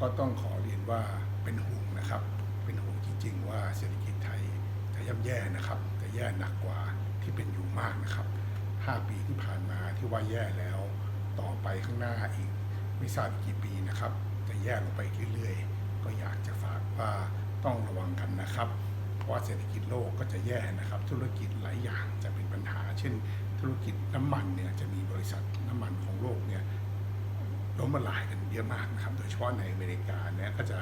ก็ต้องขอเรียนว่าเป็นห่วงนะครับ เป็นห่วงจริงๆ ว่าเศรษฐกิจไทยจะย่ำแย่นะครับจะแย่หนักกว่าที่เป็นอยู่มากนะครับ 5 ปีที่ผ่านมาที่ว่าแย่แล้ว ต่อไปข้างหน้าอีกไม่ทราบกี่ปีนะครับ จะแย่ลงไปเรื่อยๆ ก็อยากจะฝากว่าต้องระวังกันนะครับเพราะว่าเศรษฐกิจโลกก็จะแย่นะครับ ธุรกิจหลายอย่างจะเป็นปัญหา เช่น ธุรกิจน้ำมันเนี่ยจะมีบริษัทน้ำมันของโลกเนี่ย ล้มละลายกันเยอะมากนะครับโดยเฉพาะในอเมริกาเนี่ยก็จะ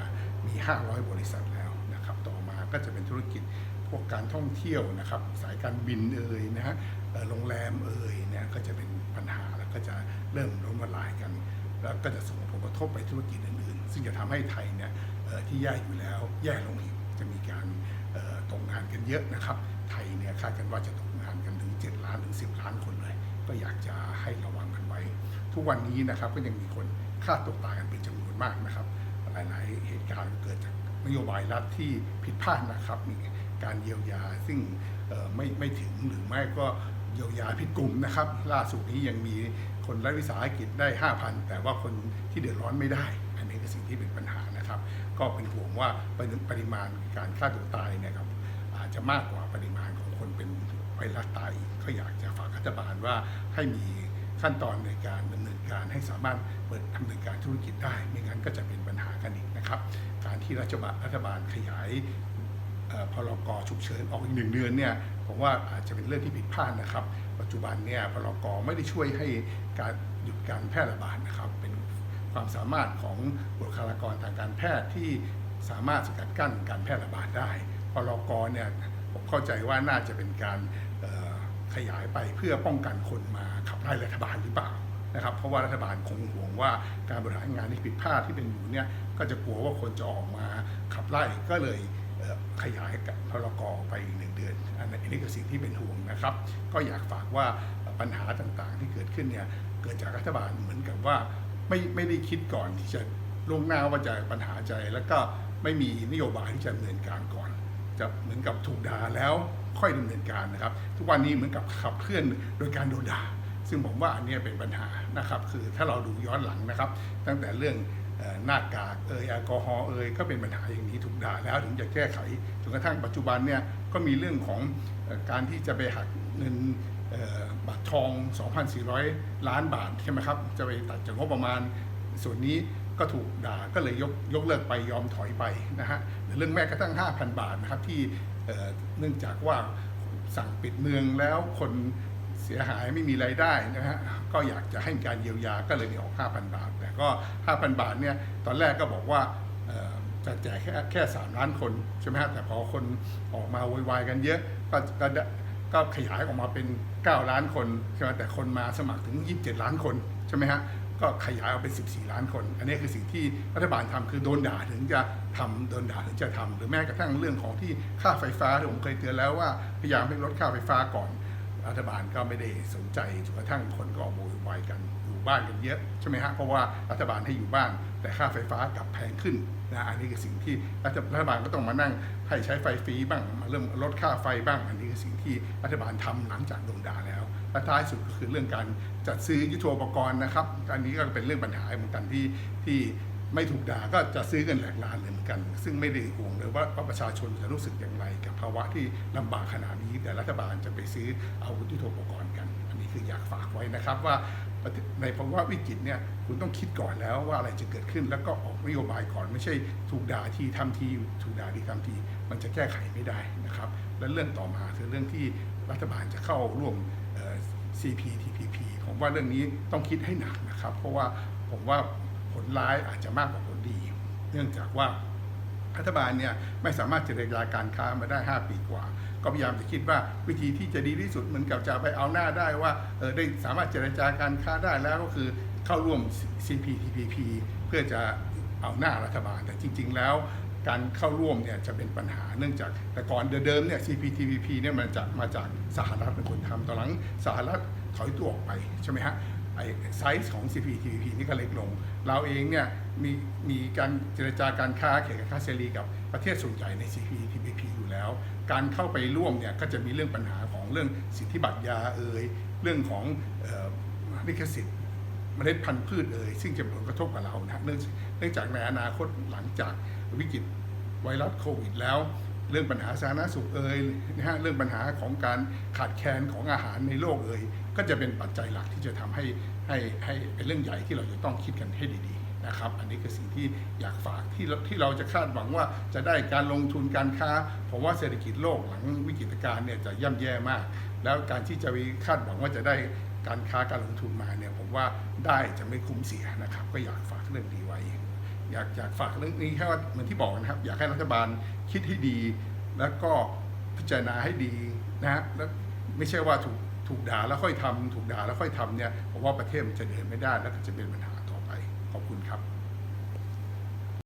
มี 500 บริษัทแล้วนะครับต่อมาก็จะเป็นธุรกิจพวกการท่องเที่ยวนะครับสายการบินเอ่ยนะฮะโรงแรมเอ่ยเนี่ยก็จะเป็นปัญหาแล้วก็จะเริ่มล้มละลายกัน แล้วก็จะส่งผลกระทบไปธุรกิจอื่นๆ ซึ่งจะทำให้ไทยเนี่ยที่แย่อยู่แล้วแย่ลงอีกจะมีการตกงานกันเยอะนะครับ ไทยเนี่ยคาดกันว่าจะตกงานกันถึง 7 ล้านถึง 10 ล้านคนเลย ก็อยากจะให้ระวังกันไว้ ทุกวันนี้นะครับก็ยังมีคนฆ่าตัวตายกันเป็นจำนวนมากนะครับ หลาย ๆ เหตุการณ์เกิดจากนโยบายรัฐที่ผิดพลาดนะครับมีการเยียวยาซึ่งไม่ไม่ถึงหรือไม่ก็เยียวยาผิดกลุ่มนะครับ ล่าสุดนี้ยังมีคนรัฐวิสาหกิจได้ 5,000 แต่ว่าคนที่เดือดร้อนไม่ได้ อันนี้คือสิ่งที่เป็นปัญหานะครับ ก็เป็นห่วงว่าปริมาณการฆ่าตัวตายเนะครับอาจจะมากกว่าปริมาณของคนเป็นไวรัสตายก็อยากจะฝากรัฐบาลว่าให้มี ขั้นตอนในการดำเนินการให้สามารถเปิดดำเนินการธุรกิจได้ไม่งั้นก็จะเป็นปัญหากันอีกนะครับ การที่รัฐบาลรัฐบาลขยายเอ่อพรกฉุกเฉินออกอีกหนึ่งเดือนเนี่ยผมว่าอาจจะเป็นเรื่องที่ผิดพลาดนะครับ ปัจจุบันเนี่ยพรกไม่ได้ช่วยให้การหยุดการแพร่ระบาดนะครับ เป็นความสามารถของบุคลากรทางการแพทย์ที่สามารถสกัดกั้นการแพร่ระบาดได้พรกเนี่ยผมเข้าใจว่าน่าจะเป็นการ ขยายไปเพื่อป้องกันคนมาขับไล่รัฐบาลหรือเปล่านะครับ เพราะว่ารัฐบาลคงห่วงว่าการบริหารงานที่ผิดพลาดที่เป็นอยู่เนี่ยก็จะกลัวว่าคนจะออกมาขับไล่ก็เลยขยายกับพรกไปอีกหนึ่งเดือน อันนี้คือสิ่งที่เป็นห่วงนะครับ ก็อยากฝากว่าปัญหาต่างๆที่เกิดขึ้นเนี่ยเกิดจากรัฐบาลเหมือนกับว่าไม่ไม่ได้คิดก่อนที่จะล่วงหน้าว่าจะปัญหาใจ แล้วก็ไม่มีนโยบายที่จะดำเนินการก่อน จะเหมือนกับถูกด่าแล้ว ค่อยดำเนินการนะครับ ทุกวันนี้เหมือนกับขับเคลื่อนโดยการโดนด่า ซึ่งผมว่าอันนี้เป็นปัญหานะครับ คือถ้าเราดูย้อนหลังนะครับ ตั้งแต่เรื่องหน้ากากเอยแอลกอฮอล์เอยก็เป็นปัญหาอย่างนี้ถูกด่าแล้วถึงจะแก้ไขจนกระทั่งปัจจุบันเนี่ยก็มีเรื่องของการที่จะไปหักเงินบัตรทอง 2,400 ล้านบาทใช่ไหมครับจะไปตัดจากงบประมาณส่วนนี้ก็ถูกด่าก็เลยยกยกเลิกไปยอมถอยไปนะฮะหรือเรื่องแม้กระทั่ง 5,000 บาทนะครับที่ เนื่องจากว่าสั่งปิดเมืองแล้วคนเสียหายไม่มีไรายได้นะฮะก็อยากจะให้มีการเยียวยาก็เลยมีออก 5,000 บาท แต่ก็ 5,000 บาทเนี่ยตอนแรกก็บอกว่าจะแจกแค่แค่3ล้านคนใช่ไหมฮะแต่พอคนออกมาวยวายกันเยอะก็ก็ก็ขยายออกมาเป็น 9 ล้านคนใช่ไหมแต่คนมาสมัครถึง 27 ล้านคนใช่ไหมฮะ ก็ขยายออกเป็น 14 ล้านคน อันนี้คือสิ่งที่รัฐบาลทำคือโดนด่าถึงจะทำโดนด่าถึงจะทำหรือแม้กระทั่งเรื่องของที่ค่าไฟฟ้าที่ผมเคยเตือนแล้วว่าพยายามให้ลดค่าไฟฟ้าก่อนรัฐบาลก็ไม่ได้สนใจจนกระทั่งคนก็ออกโวยวายกันอยู่บ้านกันเยอะใช่ไหมฮะเพราะว่ารัฐบาลให้อยู่บ้าน แต่ค่าไฟฟ้ากลับแพงขึ้นนะอันนี้คือสิ่งที่รัฐรัฐบาลก็ต้องมานั่งให้ใช้ไฟฟรีบ้างมาเริ่มลดค่าไฟบ้าง อันนี้คือสิ่งที่รัฐบาลทำหลังจากโดนด่าแล้ว และท้ายสุดก็คือเรื่องการจัดซื้อยุทโธปกรณ์นะครับ อันนี้ก็เป็นเรื่องปัญหาเหมือนกันที่ที่ไม่ถูกด่าก็จะซื้อกันแหลกลานเลยเหมือนกัน ซึ่งไม่ได้ห่วงเลยว่าว่าประชาชนจะรู้สึกอย่างไร กับภาวะที่ลำบากขนาดนี้ แต่รัฐบาลจะไปซื้อเอายุทโธปกรณ์กัน อันนี้คืออยากฝากไว้นะครับว่าในภาวะวิกฤตเนี่ยคุณต้องคิดก่อนแล้วว่าอะไรจะเกิดขึ้น แล้วก็ออกนโยบายก่อนไม่ใช่ถูกด่าทีทำทีถูกด่าทีทำที มันจะแก้ไขไม่ได้นะครับ และเรื่องต่อมาคือเรื่องที่รัฐบาลจะเข้าร่วม CPTPP ผมว่าเรื่องนี้ต้องคิดให้หนักนะครับ เพราะว่าผมว่าผลร้ายอาจจะมากกว่าผลดี เนื่องจากว่ารัฐบาลเนี่ยไม่สามารถเจรจาการค้ามาได้ 5 ปีกว่า ก็พยายามจะคิดว่าวิธีที่จะดีที่สุดเหมือนกับจะไปเอาหน้าได้ว่าเออได้สามารถเจรจาการค้าได้แล้วก็คือเข้าร่วม CPTPP เพื่อจะเอาหน้ารัฐบาล แต่จริง ๆ แล้ว การเข้าร่วมเนี่ยจะเป็นปัญหาเนื่องจากแต่ก่อนเดิมเนี่ย CPTPP เนี่ยมันจะมาจากสหรัฐเป็นคนทำตอนหลังสหรัฐถอยตัวออกไปใช่ไหมฮะไอไซส์ของ CPTPP นี่ก็เล็กลง เราเองเนี่ยมีมีการเจรจาการค้าเกี่ยวกับค้าเสรีกับประเทศส่วนใหญ่ใน CPTPP อยู่แล้ว การเข้าไปร่วมเนี่ยก็จะมีเรื่องปัญหาของเรื่องสิทธิบัตรยาเอ่ยเรื่องของออลิขสิทธิ์ มล็ดพันธุ์พืชเอ่ยซึ่งจะมีผลกระทบกับเรานะเนื่องเนื่องจากในอนาคตหลังจากวิกฤตไวรัสโควิดแล้ว เรื่องปัญหาสาธารณสุขเอ่ยนะฮะเรื่องปัญหาของการขาดแคลนของอาหารในโลกเอ่ยก็จะเป็นปัจจัยหลักที่จะทำให้ให้ให้เป็นเรื่องใหญ่ที่เราจะต้องคิดกันให้ดีๆนะครับ อันนี้คือสิ่งที่อยากฝากที่ที่เราจะคาดหวังว่าจะได้การลงทุนการค้าผมว่าเศรษฐกิจโลกหลังวิกฤตการณ์เนี่ยจะย่ำแย่มาก แล้วการที่จะไปคาดหวังว่าจะได้ การค้าการลงทุนมาเนี่ยผมว่าได้จะไม่คุ้มเสียนะครับ ก็อยากฝากเรื่องนี้ไว้ อยากอยากฝากเรื่องนี้แค่ว่าเหมือนที่บอกนะครับ อยากให้รัฐบาลคิดให้ดี แล้วก็พิจารณาให้ดีนะแล้วไม่ใช่ว่าถูกถูกด่าแล้วค่อยทำถูกด่าแล้วค่อยทำเนี่ยผมว่าประเทศมันจะเดินไม่ได้แล้วก็จะเป็นปัญหาต่อไปขอบคุณครับ